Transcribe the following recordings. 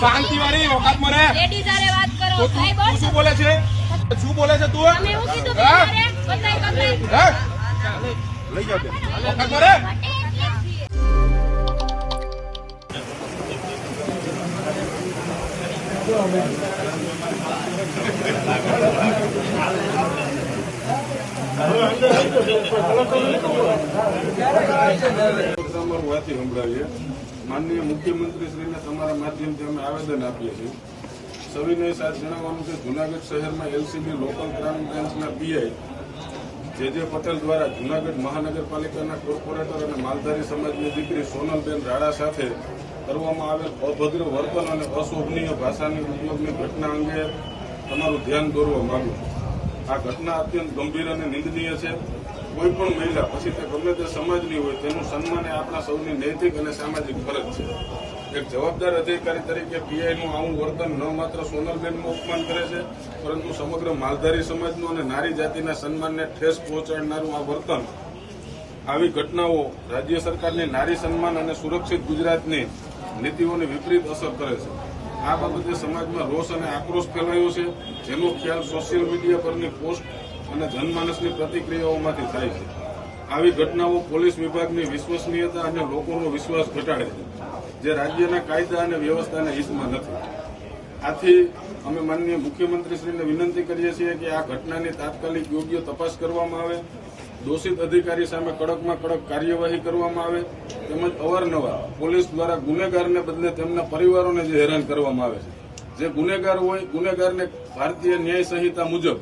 શાંતિ વાળી વખત લેડીઝ હારે વાત કરો. શું બોલે છે? શું બોલે છે તું? કીધું હા? બધારે બતાય બતાય. હે? લઈ જાઓ તે. ઓકાતમાં રહે અમારું વાથી સંભળાવીએ માનનીય મુખ્યમંત્રીશ્રીને તમારા માધ્યમથી અમે આવેદન આપીએ છીએ. સવિનય સાથ જણાવવાનું કે જુનાગઢ શહેરમાં એલસીબી લોકલ ક્રાઇમ બ્રાન્ચના પીઆઈ જે જે પટેલ દ્વારા જુનાગઢ મહાનગરપાલિકાના કોર્પોરેટર અને માલધારી સમાજની દીકરી સોનલબેન રાણા સાથે કરવામાં આવેલ અભદ્ર વર્તન અને અશોભનીય ભાષાની ઉપયોગની ઘટના અંગે તમારું ધ્યાન દોરવા માંગુ છું. આ ઘટના અત્યંત ગંભીર અને નિંદનીય છે. કોઈ પણ મહિલા, પછી તે ગમે તે સમાજની હોય, તેનું સન્માન એ આપણા સૌની નૈતિક અને સામાજિક ફરજ છે. એક જવાબદાર અધિકારી તરીકે પીઆઈનું આવું વર્તન ન માત્ર સોનલબેનનું અપમાન કરે છે, પરંતુ સમગ્ર માલધારી સમાજનું અને નારી જાતિના સન્માનને ઠેસ પહોંચાડનારું આ વર્તન. આવી ઘટનાઓ રાજ્ય સરકારની નારી સન્માન અને સુરક્ષિત ગુજરાતની નીતિઓને વિપરીત અસર કરે છે. આ બાબતે સમાજમાં રોષ અને આક્રોશ ફેલાયો છે. જેનો ખ્યાલ સોશિયલ મીડિયા પરની પોસ્ટ અને જનમાનસની પ્રતિક્રિયાઓમાંથી થાય છે. આવી ઘટનાઓ પોલીસ વિભાગની વિશ્વસનીયતા અને લોકોનો વિશ્વાસ ઘટાડે છે, જે રાજ્યના કાયદા અને વ્યવસ્થાના હિતમાં નથી આથી અમે માનનીય મુખ્યમંત્રીશ્રીને વિનંતી કરીએ છીએ કે આ ઘટનાની તાત્કાલિક યોગ્ય તપાસ કરવામાં આવે, દોષિત અધિકારી સામે કડકમાં કડક કાર્યવાહી કરવામાં આવે, તેમજ અવારનવાર પોલીસ દ્વારા ગુનેગારને બદલે તેમના પરિવારોને જે હેરાન કરવામાં આવે છે. જે ગુનેગાર હોય, ગુનેગારને ભારતીય ન્યાય સંહિતા મુજબ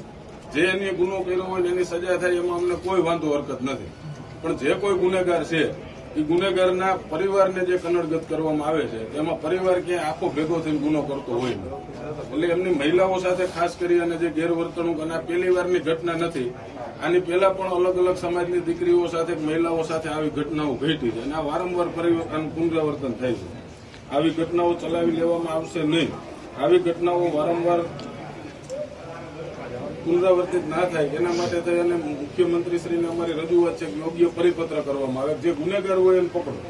જે એની ગુનો કર્યો હોય એની સજા થાય એમાં અમને કોઈ વાંધો હરકત નથી. પણ જે કોઈ ગુનેગાર છે, એ ગુનેગારના પરિવારને જે કનડગત કરવામાં આવે છે, એમાં પરિવાર ક્યાંય આખો ભેગો થઈને ગુનો કરતો હોય એટલે એમની મહિલાઓ સાથે ખાસ કરી અને જે ગેરવર્તણૂક અને પહેલી વારની ઘટના નથી, આની પહેલા પણ અલગ અલગ સમાજની દીકરીઓ સાથે મહિલાઓ સાથે આવી ઘટનાઓ ઘટી છે અને આ વારંવાર પરિવર્તન પુનરાવર્તન થાય છે. આવી ઘટનાઓ ચલાવી લેવામાં આવશે નહીં. આવી ઘટનાઓ વારંવાર પુનરાવર્તિત ના થાય એના માટે થઈ અને મુખ્યમંત્રીશ્રીને અમારી રજૂઆત છે કે યોગ્ય પરિપત્ર કરવામાં આવે. જે ગુનેગાર હોય એને પકડો.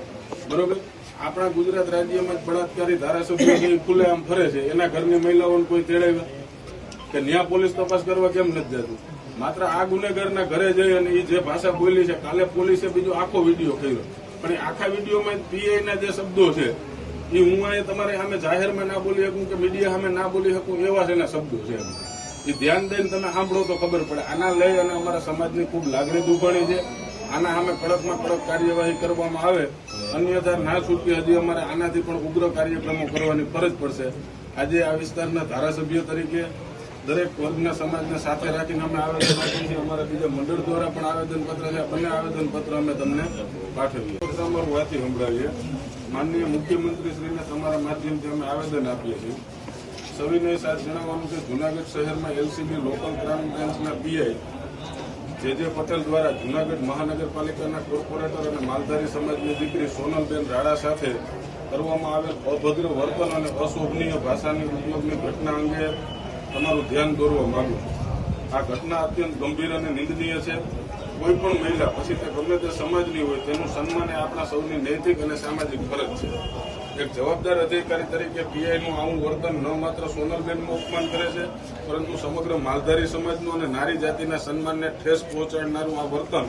બરોબર? આપણા ગુજરાત રાજ્યમાં બળાત્કારી ધારાસભ્યો ખુલ્લે આમ ફરે છે, એના ઘરની મહિલાઓને કોઈ તેડાવ્યા કે ન્યા પોલીસ તપાસ કરવા કેમ નથી જતું? માત્ર આ ગુનેગારના ઘરે જઈ અને એ જે ભાષા બોલી છે, કાલે પોલીસે બીજો આખો વીડિયો કર્યો. પણ એ આખા વિડીયોમાં પીઆઈના જે શબ્દો છે એ હું અહીંયા તમારે અમે જાહેરમાં ના બોલી શકું કે મીડિયા સામે ના બોલી શકું એવા જ એના શબ્દો છે. એ ધ્યાન દઈને તમે સાંભળો તો ખબર પડે. આના લઈ અને અમારા સમાજની ખૂબ લાગણી દુભાણી છે. આના સામે કડકમાં કડક કાર્યવાહી કરવામાં આવે. અન્યથા ના છૂટકે હજી અમારે આનાથી પણ ઉગ્ર કાર્યક્રમો કરવાની ફરજ પડશે. આજે આ વિસ્તારના ધારાસભ્ય તરીકે દરેક વર્ગના સમાજને સાથે રાખીને અમે આવેદન આપીએ છીએ. અમારા બીજા મંડળ દ્વારા પણ આવેદનપત્ર છે. બંને આવેદનપત્ર અમે તમને પાઠવીએ. અમારું વાતી સંભળાવીએ. માનનીય મુખ્યમંત્રીશ્રીને તમારા માધ્યમથી અમે આવેદન આપીએ છીએ. સવિનય સાથ જણાવવાનું કે જુનાગઢ શહેરમાં એલસીબી લોકલ ક્રાઇમ બ્રાન્ચના પીઆઈ જે જે પટેલ દ્વારા જુનાગઢ મહાનગરપાલિકાના કોર્પોરેટર અને માલધારી સમાજની દીકરી સોનલબેન રાણા સાથે કરવામાં આવેલ અભદ્ર વર્તન અને અશોભનીય ભાષાની ઉપયોગની ઘટના અંગે તમારું ધ્યાન દોરવા માંગુ છું. આ ઘટના અત્યંત ગંભીર અને નિંદનીય છે. કોઈ પણ મહિલા, પછી તે ગમે તે સમાજની હોય, તેનું સન્માન એ આપણા સૌની નૈતિક અને સામાજિક ફરજ છે. એક જવાબદાર અધિકારી તરીકે પીઆઈનું આવું વર્તન ન માત્ર સોનલબેનનું અપમાન કરે છે, પરંતુ સમગ્ર માલધારી સમાજનું અને નારી જાતિના સન્માનને ઠેસ પહોંચાડનારું આ વર્તન.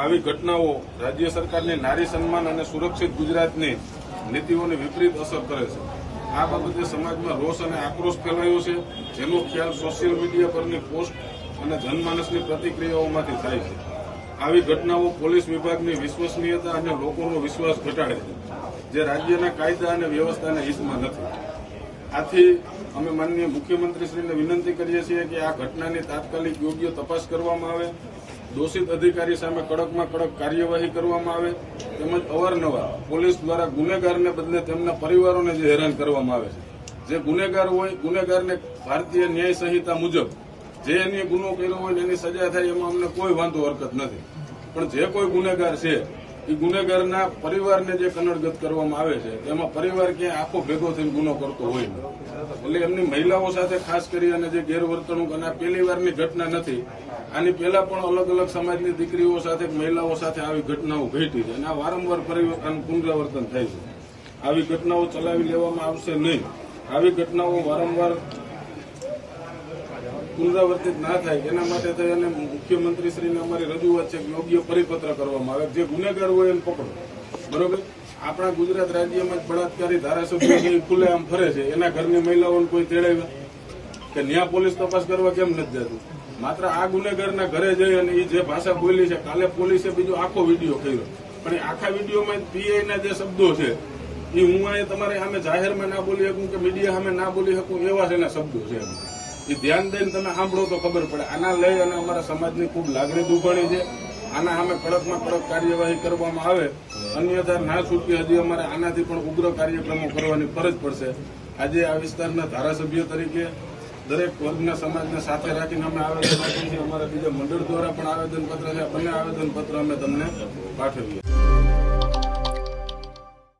આવી ઘટનાઓ રાજ્ય સરકારની નારી સન્માન અને સુરક્ષિત ગુજરાતની નીતિઓની વિપરીત અસર કરે છે. આ બાબતે સમાજમાં રોષ અને આક્રોશ ફેલાયો છે, જેનો ખ્યાલ સોશિયલ મીડિયા પરની પોસ્ટ અને જનમાનસની પ્રતિક્રિયાઓમાંથી થાય છે. આવી ઘટનાઓ પોલીસ વિભાગની વિશ્વસનીયતા અને લોકોનો વિશ્વાસ ઘટાડે છે. જે રાજ્યના કાયદા અને વ્યવસ્થાના હિતમાં નથી. આથી અમે માનનીય મુખ્યમંત્રીશ્રીને વિનંતી કરીએ છીએ કે આ ઘટનાની તાત્કાલિક યોગ્ય તપાસ કરવામાં આવે, દોષિત અધિકારી સામે કડકમાં કડક કાર્યવાહી કરવામાં આવે, તેમજ અવારનવાર પોલીસ દ્વારા ગુનેગારને બદલે તેમના પરિવારોને જે હેરાન કરવામાં આવે છે. જે ગુનેગાર હોય, ગુનેગારને ભારતીય ન્યાય સંહિતા મુજબ જે એને ગુનો કર્યો હોય એની સજા થાય એમાં અમને કોઈ વાંધો હરકત નથી. પણ જે કોઈ ગુનેગાર છે એ ગુનેગારના પરિવારને જે કનડગત કરવામાં આવે છે, એમાં પરિવાર ક્યાંય આખો ભેગો થઈને ગુનો કરતો હોય એટલે એમની મહિલાઓ સાથે ખાસ કરી અને જે ગેરવર્તણૂક અને પહેલી વારની ઘટના નથી, આની પહેલા પણ અલગ અલગ સમાજની દીકરીઓ સાથે મહિલાઓ સાથે આવી ઘટનાઓ ઘટી છે અને આ વારંવાર પરિવર્તન પુનરાવર્તન થાય છે. આવી ઘટનાઓ ચલાવી લેવામાં આવશે નહીં. આવી ઘટનાઓ વારંવાર પુનરાવર્તિત ના થાય, એના માટે થઈ અને મુખ્યમંત્રીશ્રીને અમારી રજૂઆત છે યોગ્ય પરિપત્ર કરવામાં આવે. જે ગુનેગાર હોય એને પકડો. બરોબર? આપણા ગુજરાત રાજ્યમાં જ બળાત્કારી ધારાસભ્યો ખુલે આમ ખુલ્લેઆમ ફરે છે, એના ઘરની મહિલાઓને કોઈ તેડાવ્યા? કે ન્યા પોલીસ તપાસ કરવા કેમ નથી જતું? માત્ર આ ગુનેગારના ઘરે જઈ અને એ જે ભાષા બોલી છે, કાલે પોલીસે બીજો આખો વીડિયો કર્યો. પણ એ આખા વિડીયોમાં પીઆઈના જે શબ્દો છે એ હું અહીંયા તમારે આમે જાહેરમાં ના બોલી શકું કે મીડિયા સામે ના બોલી શકું એવા જ એના શબ્દો છે. એ ધ્યાન દઈને તમે સાંભળો તો ખબર પડે. આના લઈ અને અમારા સમાજની ખૂબ લાગણી દુભાણી છે. આના સામે કડકમાં કડક કાર્યવાહી કરવામાં આવે. અન્યથા ના છૂટકે હજી અમારે આનાથી પણ ઉગ્ર કાર્યક્રમો કરવાની ફરજ પડશે. આજે આ વિસ્તારના ધારાસભ્ય તરીકે દરેક વર્ગના સમાજને સાથે રાખીને અમે આવેદન આપીએ છીએ. અમારા બીજા મંડળ દ્વારા પણ આવેદનપત્ર છે. બંને આવેદનપત્ર અમે તમને પાઠવીએ.